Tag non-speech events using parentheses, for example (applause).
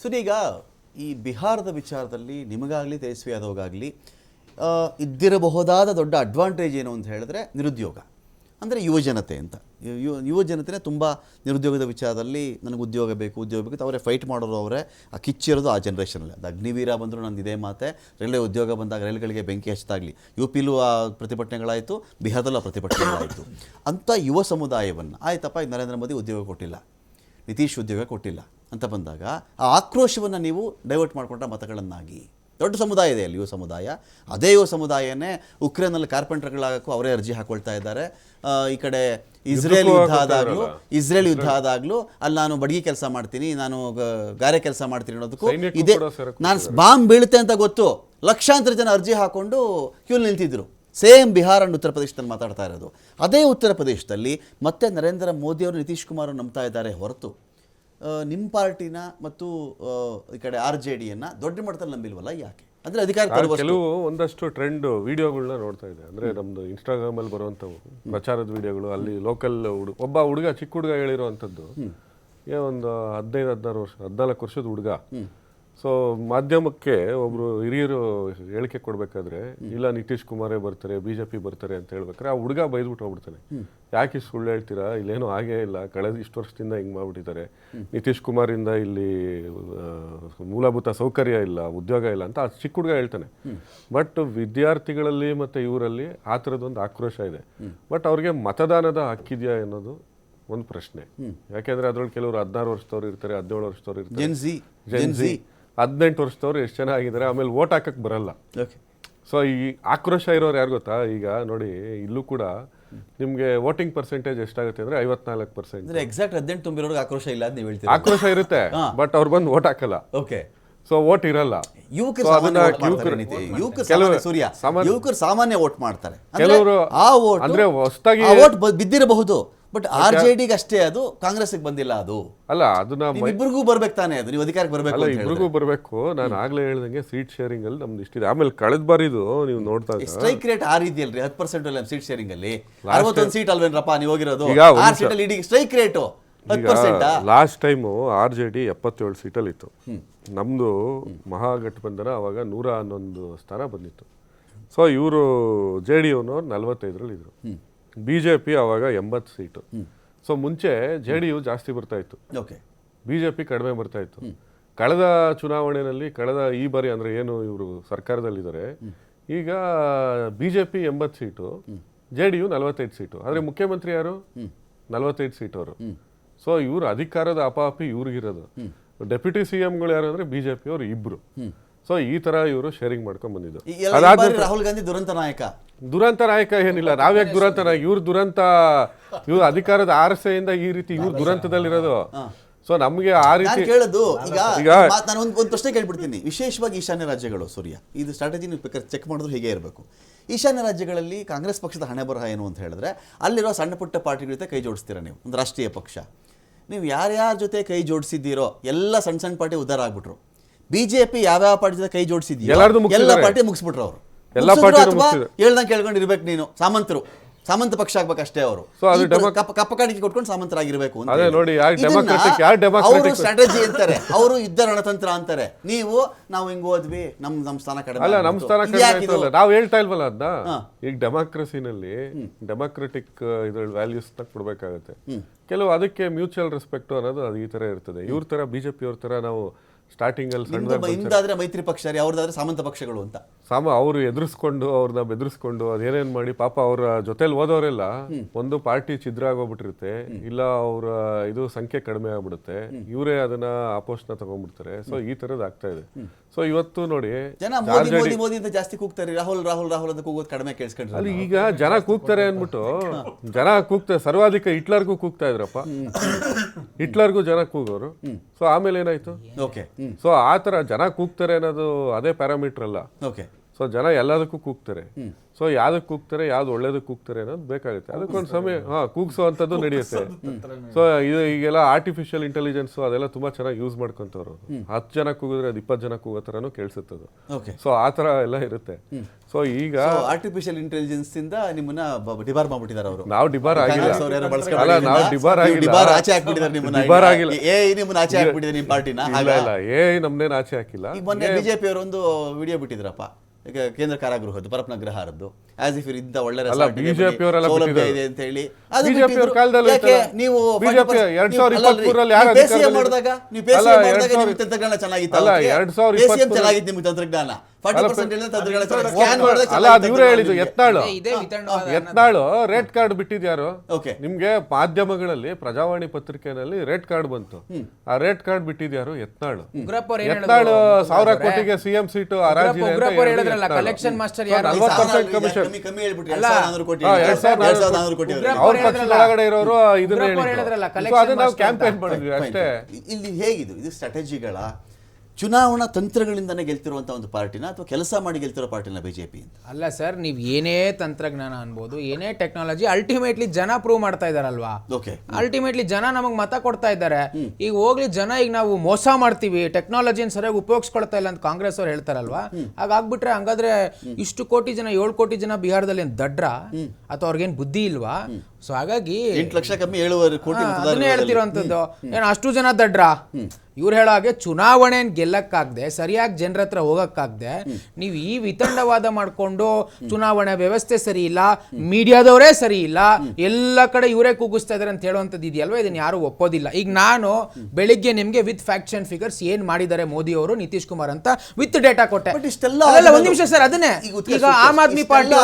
Sir ಈಗ ಈ ಬಿಹಾರದ ವಿಚಾರದಲ್ಲಿ ನಿಮಗಾಗಲಿ, ತೇಜಸ್ವಿ ಯಾದವ್ಗಾಗಲಿ ಇದ್ದಿರಬಹುದಾದ ದೊಡ್ಡ ಅಡ್ವಾಂಟೇಜ್ ಏನು ಅಂತ ಹೇಳಿದ್ರೆ ನಿರುದ್ಯೋಗ. ಅಂದರೆ ಯುವಜನತೆ ಅಂತ. ಯುವ ಯುವ ಜನತೆನೇ ತುಂಬ ನಿರುದ್ಯೋಗದ ವಿಚಾರದಲ್ಲಿ ನನಗೆ ಉದ್ಯೋಗ ಬೇಕು ಉದ್ಯೋಗ ಬೇಕು, ಅವರೇ ಫೈಟ್ ಮಾಡೋರು ಅವರೇ, ಆ ಕಿಚ್ಚಿರೋದು ಆ ಜನ್ರೇಷನಲ್ಲಿ ಅದು ಅಗ್ನಿವೀರ ಬಂದರೂ ನಂದು ಇದೇ ಮಾತೆ, ರೈಲ್ವೆ ಉದ್ಯೋಗ ಬಂದಾಗ ರೈಲ್ಗಳಿಗೆ ಬೆಂಕಿ ಹಚ್ಚಿದಾಗಲಿ. ಯು ಪಿಲೂ ಆ ಪ್ರತಿಭಟನೆಗಳಾಯಿತು, ಬಿಹಾರದಲ್ಲೂ ಆ ಪ್ರತಿಭಟನೆಗಳಾಯಿತು. ಅಂಥ ಯುವ ಸಮುದಾಯವನ್ನು, ಆಯ್ತಪ್ಪ, ಇದು ನರೇಂದ್ರ ಮೋದಿ ಉದ್ಯೋಗ ಕೊಟ್ಟಿಲ್ಲ, ನಿತೀಶ್ ಉದ್ಯೋಗ ಕೊಟ್ಟಿಲ್ಲ ಅಂತ ಬಂದಾಗ ಆ ಆಕ್ರೋಶವನ್ನು ನೀವು ಡೈವರ್ಟ್ ಮಾಡಿಕೊಂಡ ಮತಗಳನ್ನಾಗಿ. ದೊಡ್ಡ ಸಮುದಾಯ ಇದೆ ಅಲ್ಲಿ ಯುವ ಸಮುದಾಯ. ಅದೇ ಯುವ ಸಮುದಾಯನೇ ಉಕ್ರೇನಲ್ಲಿ ಕಾರ್ಪೆಂಟರ್ಗಳಾಗಕ್ಕೂ ಅವರೇ ಅರ್ಜಿ ಹಾಕೊಳ್ತಾ ಇದ್ದಾರೆ. ಈ ಕಡೆ ಇಸ್ರೇಲ್ ಯುದ್ಧ ಆದಾಗಲೂ ಇಸ್ರೇಲ್ ಯುದ್ಧ ಆದಾಗಲೂ ಅಲ್ಲಿ ನಾನು ಬಡಗಿ ಕೆಲಸ ಮಾಡ್ತೀನಿ ನಾನು ಗಾರೆ ಕೆಲಸ ಮಾಡ್ತೀನಿ ಅನ್ನೋದಕ್ಕೂ ಇದೇ ನಾನು ಬಾಂಬ್ ಬೀಳುತ್ತೆ ಅಂತ ಗೊತ್ತು. ಲಕ್ಷಾಂತರ ಜನ ಅರ್ಜಿ ಹಾಕೊಂಡು ಕ್ಯೂಲ್ ನಿಂತಿದ್ರು ಸೇಮ್ ಬಿಹಾರ್ ಅಂಡ್ ಉತ್ತರ ಪ್ರದೇಶದಲ್ಲಿ ಮಾತಾಡ್ತಾ ಇರೋದು. ಅದೇ ಉತ್ತರ ಪ್ರದೇಶದಲ್ಲಿ ಮತ್ತೆ ನರೇಂದ್ರ ಮೋದಿಯವರು ನಿತೀಶ್ ಕುಮಾರ್ ನಂಬ್ತಾ ಇದ್ದಾರೆ ಹೊರತು. ನಿಮ್ಮ ಪಾರ್ಟಿನ ಮತ್ತು ಈ ಕಡೆ ಆರ್ ಜೆ ಡಿಯನ್ನು ದೊಡ್ಡ ಮಟ್ಟದಲ್ಲಿ ನಂಬಿಲ್ವಲ್ಲ ಯಾಕೆ? ಅಂದರೆ ಅಧಿಕಾರ ಕೆಲವು ಒಂದಷ್ಟು ಟ್ರೆಂಡ್ ವಿಡಿಯೋಗಳನ್ನ ನೋಡ್ತಾ ಇದೆ. ಅಂದ್ರೆ ನಮ್ಮದು ಇನ್ಸ್ಟಾಗ್ರಾಮ್ ಅಲ್ಲಿ ಬರುವಂತವು ಪ್ರಚಾರದ ವಿಡಿಯೋಗಳು ಅಲ್ಲಿ ಲೋಕಲ್ ಹುಡುಗ ಒಬ್ಬ ಹುಡುಗ ಚಿಕ್ಕ ಹುಡುಗ ಹೇಳಿರುವಂಥದ್ದು. ಏ ಒಂದು ಹದಿನೈದು ಹದಿನಾರು ವರ್ಷ ಹದಿನಾಲ್ಕು ವರ್ಷದ ಹುಡುಗ. ಸೊ ಮಾಧ್ಯಮಕ್ಕೆ ಒಬ್ರು ಹಿರಿಯರು ಹೇಳಿಕೆ ಕೊಡ್ಬೇಕಾದ್ರೆ ಇಲ್ಲ ನಿತೀಶ್ ಕುಮಾರೇ ಬರ್ತಾರೆ ಬಿಜೆಪಿ ಬರ್ತಾರೆ ಅಂತ ಹೇಳ್ಬೇಕಾರೆ ಆ ಹುಡುಗ ಬೈದ್ಬಿಟ್ಟು ಹೋಗ್ಬಿಡ್ತಾನೆ. ಯಾಕೆ ಇಷ್ಟ್ ಸುಳ್ಳು ಹೇಳ್ತೀರಾ? ಇಲ್ಲೇನೂ ಆಗೇ ಇಲ್ಲ. ಕಳೆದ ಇಷ್ಟು ವರ್ಷದಿಂದ ಹಿಂಗ್ ಮಾಡ್ಬಿಟ್ಟಿದ್ದಾರೆ. ನಿತೀಶ್ ಕುಮಾರಿಂದ ಇಲ್ಲಿ ಮೂಲಭೂತ ಸೌಕರ್ಯ ಇಲ್ಲ ಉದ್ಯೋಗ ಇಲ್ಲ ಅಂತ ಆ ಚಿಕ್ಕ ಹುಡುಗ ಹೇಳ್ತಾನೆ. ಬಟ್ ವಿದ್ಯಾರ್ಥಿಗಳಲ್ಲಿ ಮತ್ತೆ ಇವರಲ್ಲಿ ಆ ಥರದೊಂದು ಆಕ್ರೋಶ ಇದೆ. ಬಟ್ ಅವ್ರಿಗೆ ಮತದಾನದ ಹಕ್ಕಿದೆಯಾ ಅನ್ನೋದು ಒಂದು ಪ್ರಶ್ನೆ. ಯಾಕೆಂದ್ರೆ ಅದ್ರಲ್ಲಿ ಕೆಲವರು ಹದಿನಾರು ವರ್ಷದವ್ರು ಇರ್ತಾರೆ ಹದಿನೇಳು ವರ್ಷದವ್ರು ಇರ್ತಾರೆ. ಹದಿನೆಂಟು ವರ್ಷದವ್ರು ಎಷ್ಟು ಜನ ಆಗಿದ್ದಾರೆ ಆಮೇಲೆ ಓಟ್ ಹಾಕಕ್ಕೆ ಬರಲ್ಲ. ಓಕೆ ಸೊ ಈ ಆಕ್ರೋಶ ಇರೋರು ಯಾರು ಗೊತ್ತಾ? ಈಗ ನೋಡಿ ಇಲ್ಲೂ ಕೂಡ ನಿಮ್ಗೆ ವೋಟಿಂಗ್ ಪರ್ಸೆಂಟೇಜ್ ಎಷ್ಟಾಗುತ್ತೆ ಅಂದ್ರೆ ಐವತ್ನಾಲ್ಕು ಪರ್ಸೆಂಟ್ ಎಕ್ಸಾಕ್ಟ್ ಹದಿನೆಂಟು ತುಂಬಿರೋರ್ಗೆ ಆಕ್ರೋಶ ಇಲ್ಲ ಅಂತ ನೀವು ಹೇಳ್ತೀರಾ? ಆಕ್ರೋಶ ಇರುತ್ತೆ (laughs) ಬಟ್ ಅವ್ರು ಬಂದು ವೋಟ್ ಹಾಕಲ್ಲ. ಓಕೆ ಸೊ ವೋಟ್ ಇರಲ್ಲ. ಯುವಕರು ಸಾಮಾನ್ಯ ವೋಟ್ ಮಾಡ್ತಾರೆ ಕೆಲವರು ಆ ವೋಟ್ ಅಂದ್ರೆ ಹೊಸದಾಗಿ ವೋಟ್ ಬಿದ್ದಿರಬಹುದು. ಬಟ್ ಆರ್ ಜೆ ಡಿಗೆ ಅಷ್ಟೇ ಅದು ಕಾಂಗ್ರೆಸ್ ಬಂದಿಲ್ಲ ಅದು. ಅಲ್ಲ ಅದನ್ನ ಇಬ್ಬರಿಗೂ ಬರ್ಬೇಕು ತಾನೇ ಅದು ನೀವು ಅಧಿಕಾರಕ್ಕೆ ಬರಬೇಕು ಇಬ್ಬರಿಗೂ ಬರಬೇಕು. ನಾನು ಆಗ್ಲೇ ಹೇಳ್ದಂಗೆ ಸೀಟ್ ಶೇರಿಂಗ್ ಅಲ್ಲಿ ನಮ್ದು ಇಷ್ಟಿದೆ. ಆಮೇಲೆ ಕಳೆದ ಬಾರಿದು ನೀವು ನೋಡ್ದಾಗ ಸ್ಟ್ರೈಕ್ ರೇಟ್ ಆ ಇದೆಯಲ್ರಿ ಹತ್ತು ಪರ್ಸೆಂಟ್ ಅಲ್ಲಿ ಸೀಟ್ ಶೇರಿಂಗ್ ಅಲ್ಲಿ. ಅರವತ್ತೊಂದು ಸೀಟ್ ಅಲ್ವೇನ್ರಪ್ಪ ನೀವು ಹೋಗಿರೋದು? ಆರ್ ಸೀಟ್ ಅಲ್ಲಿ ಇಡೀ strike rate last time R J D ಎಪ್ಪತ್ತೇಳು ಸೀಟಲ್ಲಿ ಇತ್ತು. ನಮ್ದು ಮಹಾಗಠಬಂಧನ ಅವಾಗ ನೂರ ಹನ್ನೊಂದು ಸ್ಥಾನ ಬಂದಿತ್ತು. ಸೊ ಇವರು ಜೆ ಡಿ ಯುನವ್ರು ನಲ್ವತ್ತೈದರಲ್ಲಿ ಇದ್ರು. ಬಿ ಜೆ ಪಿ ಅವಾಗ ಎಂಬತ್ತು ಸೀಟು. ಸೊ ಮುಂಚೆ ಜೆ ಡಿ ಯು ಜಾಸ್ತಿ ಬರ್ತಾ ಇತ್ತು. ಓಕೆ. ಬಿ ಜೆ ಪಿ ಕಡಿಮೆ ಬರ್ತಾ ಇತ್ತು. ಕಳೆದ ಚುನಾವಣೆಯಲ್ಲಿ ಕಳೆದ ಈ ಬಾರಿ ಅಂದ್ರೆ ಏನು ಇವರು ಸರ್ಕಾರದಲ್ಲಿದ್ದಾರೆ ಈಗ ಬಿ ಜೆ ಪಿ ಎಂಬತ್ತು ಸೀಟು ಜೆ ಡಿ ಯು ನಲವತ್ತೈದು ಸೀಟು. ಆದರೆ ಮುಖ್ಯಮಂತ್ರಿ ಯಾರು? ನಲವತ್ತೈದು ಸೀಟ್ ಅವರು. ಸೊ ಇವರು ಅಧಿಕಾರದ ಅಪಾಪಿ ಇವ್ರಿಗಿರೋದು ಡೆಪ್ಯೂಟಿ ಸಿ ಎಂಗಳು ಯಾರು ಅಂದ್ರೆ ಬಿ ಜೆ ಪಿ ಅವರು ಇಬ್ರು. ಸೊ ಈ ತರ ಇವರು ಶೇರಿಂಗ್ ಮಾಡ್ಕೊಂಡ್ ಬಂದಿದ್ದು. ರಾಹುಲ್ ಗಾಂಧಿ ದುರಂತ ನಾಯಕ. ದುರಂತ ನಾಯಕ ಏನಿಲ್ಲ ನಾವ್ಯಾಕೆ ದುರಂತ ನಾಯಕ ಇವ್ರ ದುರಂತ ಇವ್ರ ಅಧಿಕಾರದ ಆರಸೆಯಿಂದ ಈ ರೀತಿ ಇವ್ರ ದುರಂತದಲ್ಲಿರೋದು. ಸೊ ನಮ್ಗೆ ಆ ರೀತಿ ಕೇಳೋದು ಈಗ ಮಾತ್- ನಾನು ಒಂದು ಒಂದು ಪ್ರಶ್ನೆ ಕೇಳ್ಬಿಡ್ತೀನಿ. ವಿಶೇಷವಾಗಿ ಈಶಾನ್ಯ ರಾಜ್ಯಗಳು ಸೂರ್ಯ. ಇದು ಸ್ಟ್ರಾಟಜಿ ನೀವು ಬೇಕಾದ್ರೆ ಚೆಕ್ ಮಾಡಿದ್ರು ಹೀಗೆ ಇರಬೇಕು. ಈಶಾನ್ಯ ರಾಜ್ಯಗಳಲ್ಲಿ ಕಾಂಗ್ರೆಸ್ ಪಕ್ಷದ ಹಣೆ ಬರಹ ಏನು ಅಂತ ಹೇಳಿದ್ರೆ ಅಲ್ಲಿರೋ ಸಣ್ಣ ಪುಟ್ಟ ಪಾರ್ಟಿಗಳ ಜೊತೆ ಕೈ ಜೋಡಿಸ್ತೀರಾ ನೀವು? ಒಂದು ರಾಷ್ಟ್ರೀಯ ಪಕ್ಷ. ನೀವು ಯಾರ್ಯಾರ ಜೊತೆ ಕೈ ಜೋಡಿಸಿದ್ದೀರೋ ಎಲ್ಲ ಸಣ್ಣ ಸಣ್ಣ ಪಾರ್ಟಿ ಉದ್ಧಾರ ಆಗ್ಬಿಟ್ರು. ಬಿಜೆಪಿ ಯಾವ್ಯಾವ ಪಾರ್ಟಿ ಜೊತೆ ಕೈ ಜೋಡಿಸಿದ್ಯೋ ಎಲ್ಲಾರ್ದು ಎಲ್ಲ. ಪಾರ್ಟಿ ಮುಗಿಸ್ಬಿಟ್ರು ಅವರು. ಎಲ್ಲಾ. ಹೇಳ್ದಂಗೆ ಕೇಳ್ಕೊಂಡು ಇರ್ಬೇಕು ನೀನು. ಸಾಮಂತರು. ಸಾಮಂತ ಪಕ್ಷ ಆಗ್ಬೇಕು ಅಷ್ಟೇ ಅವರು. ಸೊ ಅದು ಡೆಮೊ- ಕಪ್ಪ ಕಾಣಿಕೆ ಕೊಟ್ಕೊಂಡು ಸಾಮಂತರಾಗಿರ್ಬೇಕು? ಅವರು ಸ್ಟ್ರಾಟಜಿ ಅಂತಾರೆ. ಅವರು ಇದ್ದ ರಣತಂತ್ರ ಅಂತಾರೆ. ನೀವು ನಾವು ಹಿಂಗ್ ಹೋದ್ವಿ ನಮ್ ನಮ್ ಸ್ಥಾನ ಕಡಿಮೆ ಅಲ್ಲ ನಮ್ ಸ್ಥಾನ ಕಡಿಮೆ ನಾವ್ ಹೇಳ್ತಾ ಇಲ್ವಲ್ಲ ಅದ್ನ. ಈಗ ಡೆಮಾಕ್ರಸಿನಲ್ಲಿ ಡೆಮಾಕ್ರೆಟಿಕ್ ಇದ್ರಲ್ಲಿ ವ್ಯಾಲ್ಯೂಸ್ನ ಕೊಡ್ಬೇಕಾಗತ್ತೆ ಕೆಲವು ಅದಕ್ಕೆ ಮ್ಯೂಚುವಲ್ ರೆಸ್ಪೆಕ್ಟ್ ಅನ್ನೋದು ಅದು ಈ ತರ ಇರ್ತದೆ. ಇವ್ರ ತರ ಬಿಜೆಪಿ ಅವ್ರ ತರ ನಾವು ಸ್ಟಾರ್ಟಿಂಗ್ ಅಲ್ಲಿ ನಿಮ್ದಾದ್ರೆ ಮೈತ್ರಿ ಪಕ್ಷ ರೀ ಅವ್ರದಾದ್ರೆ ಸಾಮಂತ ಪಕ್ಷಗಳು ಅಂತ. ಸಾಮ ಅವರು ಎದುರಿಸ್ಕೊಂಡು ಅವ್ರನ್ನ ಬೆದರಿಸ್ಕೊಂಡು ಅದೇನೇನ್ ಮಾಡಿ ಪಾಪ ಅವರ ಜೊತೆಲಿ ಓದೋರೆಲ್ಲ ಒಂದು ಪಾರ್ಟಿ ಛಿದ್ರ ಆಗೋಗ್ಬಿಟ್ಟಿರುತ್ತೆ ಇಲ್ಲ ಅವರ ಇದು ಸಂಖ್ಯೆ ಕಡಿಮೆ ಆಗ್ಬಿಡುತ್ತೆ ಇವರೇ ಅದನ್ನ ಆಪೋಸ್ನ ತಗೊಂಡ್ಬಿಡ್ತಾರೆ. ಸೊ ಈ ತರದ್ ಆಗ್ತಾ ಇದೆ. ಸೊ ಇವತ್ತು ನೋಡಿ ಜನ ಮೋದಿ ಮೋದಿ ಅಂತ ಜಾಸ್ತಿ ಕೂಗ್ತಾರೆ ರಾಹುಲ್ ರಾಹುಲ್ ರಾಹುಲ್ ಅಂತ ಕೂಗೋದು ಕಡಿಮೆ ಕೇಳಿಸ್ಕೊಂಡ್ರೆ ಅಲ್ಲಿ ಈಗ ಜನ ಕೂಗ್ತಾರೆ ಅಂದ್ಬಿಟ್ಟು (laughs) ಜನ ಕೂಗ್ತಾರೆ ಸರ್ವಾಧಿಕ ಹಿಟ್ಲರ್ಗೂ ಕೂಗ್ತಾ ಇದ್ರಪ್ಪ. ಹಿಟ್ಲರ್ಗೂ ಜನ ಕೂಗೋರು. ಸೊ ಆಮೇಲೆ ಏನಾಯ್ತು? ಓಕೆ. ಸೊ ಆ ಥರ ಜನ ಕೂಗ್ತಾರೆ ಅನ್ನೋದು ಅದೇ ಪ್ಯಾರಾಮೀಟರ್ ಅಲ್ಲ. ಓಕೆ ಸೊ ಜನ ಎಲ್ಲದಕ್ಕೂ ಕೂಗ್ತಾರೆ. ಸೊ ಯಾವ್ದಕ್ಕೆ ಕೂಗ್ತಾರೆ ಯಾವ್ದು ಒಳ್ಳೇದಕ್ಕೆ ಕೂಗ್ತಾರೆ ಅನ್ನೋದು ಬೇಕಾಗುತ್ತೆ. ಅದಕ್ಕೊಂದು ಸಮಯ ಹಾ ಕೂಗ್ಸೋವಂಥದ್ದು (laughs) ನಡೆಯುತ್ತೆ. ಸೊ ಇದು ಈಗೆಲ್ಲ ಆರ್ಟಿಫಿಷಿಯಲ್ ಇಂಟೆಲಿಜೆನ್ಸ್ ಅದೆಲ್ಲ ತುಂಬಾ ಚೆನ್ನಾಗಿ ಯೂಸ್ ಮಾಡ್ಕೊಂತವ್ರು. ಹತ್ತು ಜನ ಕೂಗಿದ್ರೆ ಅದು ಇಪ್ಪತ್ತು ಜನ ಕೂಗೋ ಥರನೂ ಕೇಳಿಸುತ್ತದು. ಓಕೆ ಸೊ ಆ ಥರ ಎಲ್ಲ ಇರುತ್ತೆ. ಸೊ ಈಗ ಆರ್ಟಿಫಿಷಿಯಲ್ ಇಂಟೆಲಿಜೆನ್ಸ್ ಇಂದ ನಿಮ್ಮನ್ನ ಡಿಬಾರ್ ಮಾಡ್ಬಿಟ್ಟಿದ್ದಾರೆ ಅವರು. ನಾವು ಡಿಬಾರ್ ಆಗಿಲ್ಲ. ಅಲ್ಲ ನಾವು ಡಿಬಾರ್ ಆಗಿಲ್ಲ. ಡಿಬಾರ್ ಆಚೆ ಹಾಕ್ಬಿಟ್ಟಿದ್ದಾರೆ ನಿಮ್ಮನ್ನ. ಡಿಬಾರ್ ಆಗಿಲ್ಲ. ಏ ನಿಮ್ಮನ್ನ ಆಚೆ ನಿಮ್ಮ ಪಾರ್ಟಿನ. ಇಲ್ಲ ಇಲ್ಲ. ಆಚೆ ಹಾಕಿಲ್ಲ. ಮೊನ್ನೆ ಬಿಜೆಪಿ ಅವರು ಒಂದು ವಿಡಿಯೋ ಬಿಟ್ಟಿದ್ರಪ್ಪ. ಈಗ ಕೇಂದ್ರ ಕಾರಾಗೃಹದ್ದು ಪರಪ್ನ ಗ್ರಹಾರದ್ದು ಆಸ್ ಇಫ್ ಇದ್ದ ಒಳ್ಳೆ ಬಿಜೆಪಿ ಸೌಲಭ್ಯ ಇದೆ ಅಂತ ಹೇಳಿ. ಅದು ಅವ್ರ ಕಾಲದಲ್ಲಿ ನೀವು BJP 40% ಎರಡ್ ನೀವು- ಸಾವಿರದ ಅಲ್ಲಲ್ರಿ, ಇಪ್ಪತ್ಮೂರರಲ್ಲಿ ಯಾರು ನೀವು ಮಾಡಿದಾಗ ನೀವು ಮಾಡಿದಾಗ ನಿಮ್ಗೆ ತಂತ್ರಜ್ಞಾನ ಚೆನ್ನಾಗಿತ್ತು. ಚೆನ್ನಾಗಿತ್ತು ನಿಮ್ಗೆ ತಂತ್ರಜ್ಞಾನ. Rate card ಬಿಟ್ಟಿದ್ಯಾರು? ಓಕೆ ನಿಮ್ಗೆ ಮಾಧ್ಯಮಗಳಲ್ಲಿ ಪ್ರಜಾವಾಣಿ ಪತ್ರಿಕೆನಲ್ಲಿ ರೇಟ್ ಕಾರ್ಡ್ ಬಂತು. ಆ ರೇಟ್ ಕಾರ್ಡ್ ಬಿಟ್ಟಿದ್ಯಾರು? ಎತ್ನಾಳು ಎತ್ನಾಳು? ಸಾವಿರ ಕೋಟಿಗೆ ಸಿಎಂ ಸೀಟು ಹರಾಜಿದೆ ಅಂತ ಉಗ್ರಪ್ಪ ಹೇಳಿದ್ರಲ್ಲ ಎತ್ನಾಳು. ಮಾಸ್ಟರ್ ಯಾರು? ನಲ್ವತ್ತು ಪರ್ಸೆಂಟ್ ಕಮಿಷನ್ ಕಮ್ಮಿ ಕಮ್ಮಿ ಹೇಳ್ಬಿಟ್ರಿ. ಅಲ್ಲ. ಎರಡ್ ಸಾವಿರದ ನಾನ್ನೂರು ಕೋಟಿ ಅವ್ರ ಪಕ್ಷದ. ಒಳಗಡೆ ಇರೋರು ಇದನ್ನ ಉಗ್ರಪ್ಪ ಅವ್ರು ಹೇಳಿದ್ರು. ಹೇಳಿದ್ರಲ್ಲ, ಅದನ್ನ ನಾವು ಕ್ಯಾಂಪೇನ್ ಮಾಡಿದ್ವಿ ಅಷ್ಟೇ. ಇಲ್ಲಿ ಹೇಗಿದು ಇದು ಸ್ಟ್ರಾಟಜಿಗಳ ಚುನಾವಣಾ ತಂತ್ರಗಳಿಂದನೇ ಗೆಲ್ತಿರುವಂಥ ಒಂದು ಪಾರ್ಟಿನ ಅಥವಾ ಕೆಲಸ ಮಾಡಿ ಗೆಲ್ತಿರೋ ಪಾರ್ಟಿನ ಬಿಜೆಪಿ ಅಂತ? ಅಲ್ಲ ಸರ್ ನೀವು ಏನೇ ತಂತ್ರಜ್ಞಾನ ಅನ್ಬೋದು ಏನೇ ಟೆಕ್ನಾಲಜಿ ಅಲ್ಟಿಮೇಟ್ಲಿ ಜನ ಪ್ರೂವ್ ಮಾಡ್ತಾ ಇದಾರಲ್ವಾ? ಓಕೆ ಅಲ್ಟಿಮೇಟ್ಲಿ ಜನ ನಮಗೆ ಮತ ಕೊಡ್ತಾ ಇದ್ದಾರೆ. ಈಗ ಹೋಗ್ಲಿ ಜನ ಈಗ ನಾವು ಮೋಸ ಮಾಡ್ತೀವಿ ಟೆಕ್ನಾಲಜಿನ ಸರಿಯಾಗಿ ಉಪಯೋಗಿಸ್ಕೊಳ್ತಾ ಇಲ್ಲ ಅಂತ ಕಾಂಗ್ರೆಸ್ ಅವ್ರು ಹೇಳ್ತಾರಲ್ವಾ? ಹಾಗಾಗ್ಬಿಟ್ರೆ ಹಂಗಾದ್ರೆ ಇಷ್ಟು ಕೋಟಿ ಜನ ಏಳು ಕೋಟಿ ಜನ ಬಿಹಾರದಲ್ಲಿ ದಡ್ಡ್ರಾ ದಡ್ರ? ಅಥವಾ ಅವ್ರಿಗೇನು ಬುದ್ಧಿ ಇಲ್ವಾ? ಸೊ ಹಾಗಾಗಿ ಎಂಟು ಲಕ್ಷ ಕಮ್ಮಿ ಏಳುವರೆ ಕೋಟಿ. ಹೇಳ್ತಿರೋಂಥದ್ದು. ಏನು ಅಷ್ಟು ಜನ ದಡ್ರ? ಇವ್ರು ಹೇಳೋ ಹಾಗೆ ಚುನಾವಣೆನ್ ಗೆಲ್ಲಕ್ಕಾಗದೆ ಸರಿಯಾಗಿ ಜನರ ಹತ್ರ ಹೋಗಕ್ಕಾಗದೆ ನೀವು ಈ ವಿತಂಡವಾದ ಮಾಡ್ಕೊಂಡು ಚುನಾವಣೆ ವ್ಯವಸ್ಥೆ ಸರಿ ಇಲ್ಲ ಮೀಡಿಯಾದವರೇ ಸರಿ ಇಲ್ಲ ಎಲ್ಲ ಕಡೆ ಇವರೇ ಕೂಗಿಸ್ತಾ ಇದಾರೆ ಅಂತ ಹೇಳುವಂಥದ್ದು ಇದೆಯಲ್ವಾ? ಇದನ್ನ ಯಾರು ಒಪ್ಪೋದಿಲ್ಲ. ಈಗ ನಾನು ಬೆಳಿಗ್ಗೆ ನಿಮಗೆ ವಿತ್ ಫ್ಯಾಕ್ಷನ್ ಫಿಗರ್ಸ್ ಏನ್ ಮಾಡಿದ್ದಾರೆ ಮೋದಿ ಅವರು ನಿತೀಶ್ ಕುಮಾರ್ ಅಂತ ವಿತ್ ಡೇಟಾ ಕೊಟ್ಟೆ. ಒಂದ್ ನಿಮಿಷ ಸರ್ ಅದನ್ನೇ. ಈಗ ಆಮ್ ಆದ್ಮಿ ಪಾರ್ಟಿ